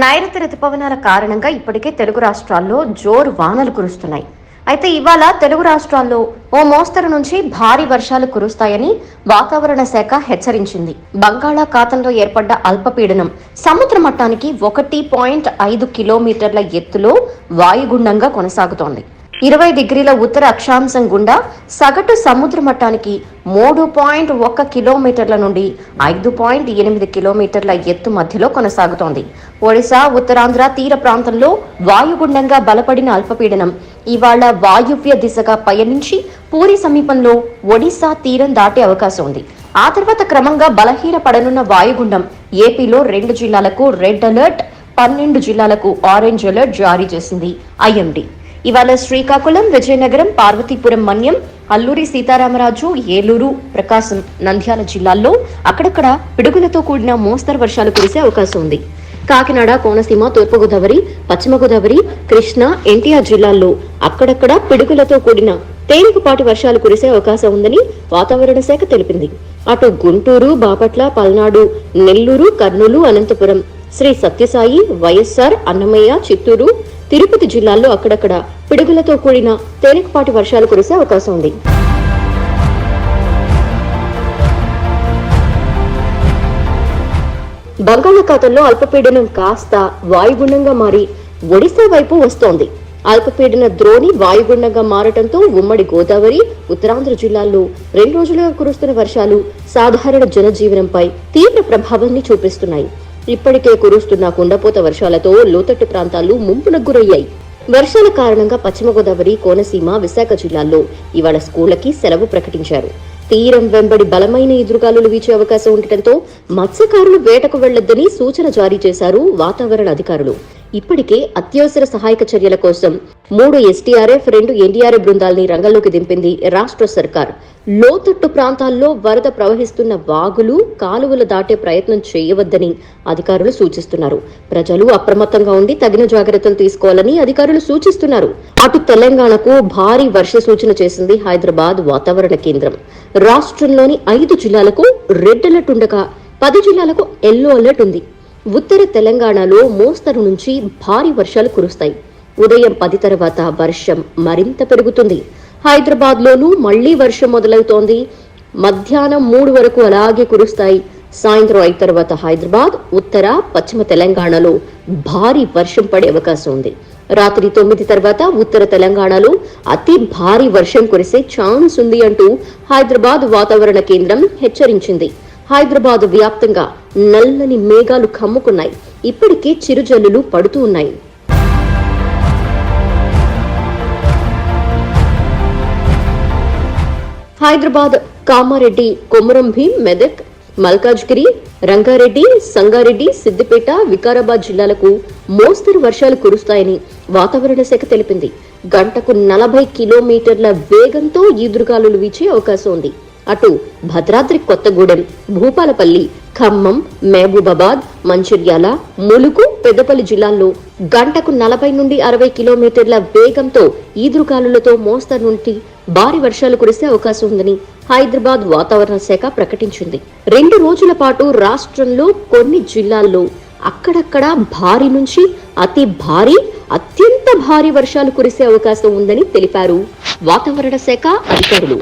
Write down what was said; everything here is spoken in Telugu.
నైరుతి రుతుపవనాల కారణంగా ఇప్పటికే తెలుగు రాష్ట్రాల్లో జోరు వానలు కురుస్తున్నాయి. అయితే ఇవాళ తెలుగు రాష్ట్రాల్లో ఓ మోస్తరు నుంచి భారీ వర్షాలు కురుస్తాయని వాతావరణ శాఖ హెచ్చరించింది. బంగాళాఖాతంలో ఏర్పడ్డ అల్పపీడనం సముద్ర మట్టానికి ఒకటి పాయింట్ ఐదు కిలోమీటర్ల ఎత్తులో వాయుగుండంగా కొనసాగుతోంది. ఇరవై డిగ్రీల ఉత్తర అక్షాంశం గుండా సగటు సముద్ర మట్టానికి మూడు పాయింట్ ఒక్క కిలోమీటర్ల నుండి ఐదు పాయింట్ ఎనిమిది కిలోమీటర్ల ఎత్తు మధ్యలో కొనసాగుతోంది. ఒడిశా ఉత్తరాంధ్ర తీర ప్రాంతంలో వాయుగుండంగా బలపడిన అల్పపీడనం ఇవాళ వాయువ్య దిశగా పయనించి పూరి సమీపంలో ఒడిశా తీరం దాటే అవకాశం ఉంది. ఆ తర్వాత క్రమంగా బలహీన పడనున్న వాయుగుండం ఏపీలో రెండు జిల్లాలకు రెడ్ అలర్ట్ పన్నెండు జిల్లాలకు ఆరెంజ్ అలర్ట్ జారీ చేసింది ఐఎండీ. ఇవాళ శ్రీకాకుళం విజయనగరం పార్వతీపురం మన్యం అల్లూరి సీతారామరాజు ఏలూరు ప్రకాశం నంద్యాల జిల్లాల్లో అక్కడక్కడ పిడుగులతో కూడిన మోస్తరు వర్షాలు కురిసే అవకాశం ఉంది. కాకినాడ కోనసీమ తూర్పుగోదావరి పశ్చిమ గోదావరి కృష్ణా ఎన్టీఆర్ జిల్లాల్లో అక్కడక్కడ పిడుగులతో కూడిన తేలికపాటి వర్షాలు కురిసే అవకాశం ఉందని వాతావరణ శాఖ తెలిపింది. అటు గుంటూరు బాపట్ల పల్నాడు నెల్లూరు కర్నూలు అనంతపురం శ్రీ సత్యసాయి వైఎస్ఆర్ అన్నమయ్య చిత్తూరు తిరుపతి జిల్లాల్లో అక్కడక్కడ పిడుగులతో కూడిన తేలికపాటి వర్షాలు కురిసే అవకాశం ఉంది. బంగాళాఖాతంలో అల్పపీడనం కాస్త వాయుగుండంగా మారి ఒడిశా వైపు వస్తోంది. అల్పపీడన ద్రోణి వాయుగుండంగా మారటంతో ఉమ్మడి గోదావరి ఉత్తరాంధ్ర జిల్లాల్లో రెండు రోజులుగా కురుస్తున్న వర్షాలు సాధారణ జనజీవనంపై తీవ్ర ప్రభావాన్ని చూపిస్తున్నాయి. ఇప్పటికే కురుస్తున్న కుండపోత వర్షాలతో లోతట్టు ప్రాంతాలు ముంపునకు గురయ్యాయి. వర్షాల కారణంగా పశ్చిమ గోదావరి కోనసీమ విశాఖ జిల్లాల్లో ఇవాళ స్కూళ్ళకి సెలవు ప్రకటించారు. తీరం వెంబడి బలమైన ఎదురుగాలులు వీచే అవకాశం ఉండటంతో మత్స్యకారులు వేటకు వెళ్ళొద్దని సూచన జారీ చేశారు వాతావరణ అధికారులు. ఇప్పటికే అత్యవసర సహాయక చర్యల కోసం మూడు ఎస్టీఆర్ఎఫ్ రెండు ఎన్డీఆర్ఎఫ్ బృందాల్ని రంగంలోకి దింపింది రాష్ట్ర సర్కార్. లోతట్టు ప్రాంతాల్లో వరద ప్రవహిస్తున్న వాగులు కాలువలు దాటే ప్రయత్నం చేయవద్దని అధికారులు సూచిస్తున్నారు. ప్రజలు అప్రమత్తంగా ఉండి తగిన జాగ్రత్తలు తీసుకోవాలని అధికారులు సూచిస్తున్నారు. అటు తెలంగాణకు భారీ వర్ష సూచన చేసింది హైదరాబాద్ వాతావరణ కేంద్రం. రాష్ట్రంలోని ఐదు జిల్లాలకు రెడ్ అలర్ట్ ఉండగా పది జిల్లాలకు ఎల్లో అలర్ట్ ఉంది. ఉత్తర తెలంగాణలో మోస్తరు నుంచి భారీ వర్షాలు కురుస్తాయి. ఉదయం పది తర్వాత వర్షం మరింత పెరుగుతుంది. హైదరాబాద్ లోనూ మళ్ళీ వర్షం మొదలవుతోంది. మధ్యాహ్నం మూడు వరకు అలాగే కురుస్తాయి. సాయంత్రం అయిన తర్వాత హైదరాబాద్ ఉత్తర పశ్చిమ తెలంగాణలో భారీ వర్షం పడే అవకాశం ఉంది. రాత్రి తొమ్మిది తర్వాత ఉత్తర తెలంగాణలో అతి భారీ వర్షం కురిసే ఛాన్స్ ఉంది అంటూ హైదరాబాద్ వాతావరణ కేంద్రం హెచ్చరించింది. హైదరాబాద్ వ్యాప్తంగా నల్లని మేఘాలు కమ్ముకున్నాయి. ఇప్పటికే చిరుజల్లులు పడుతూ ఉన్నాయి. హైదరాబాద్ కామారెడ్డి కొమురం భీం మెదక్ మల్కాజ్గిరి రంగారెడ్డి సంగారెడ్డి సిద్దిపేట వికారాబాద్ జిల్లాలకు మోస్తరు వర్షాలు కురుస్తాయని వాతావరణ శాఖ తెలిపింది. గంటకు నలభై కిలోమీటర్ల వేగంతో ఈదురుగాలులు వీచే అవకాశం ఉంది. అటు భద్రాద్రి కొత్తగూడెం భూపాలపల్లి ఖమ్మం మహబూబాబాద్ మంచిర్యాల ములుగు పెద్దపల్లి జిల్లాల్లో గంటకు నలభై నుండి అరవై కిలోమీటర్ల వేగంతో ఈదురుగాలులతో మోస్తరు నుండి భారీ వర్షాలు కురిసే అవకాశం ఉందని హైదరాబాద్ వాతావరణ శాఖ ప్రకటించింది. రెండు రోజుల పాటు రాష్ట్రంలో కొన్ని జిల్లాల్లో అక్కడక్కడ భారీ నుంచి అతి భారీ అత్యంత భారీ వర్షాలు కురిసే అవకాశం ఉందని తెలిపారు వాతావరణ శాఖ అధికారులు.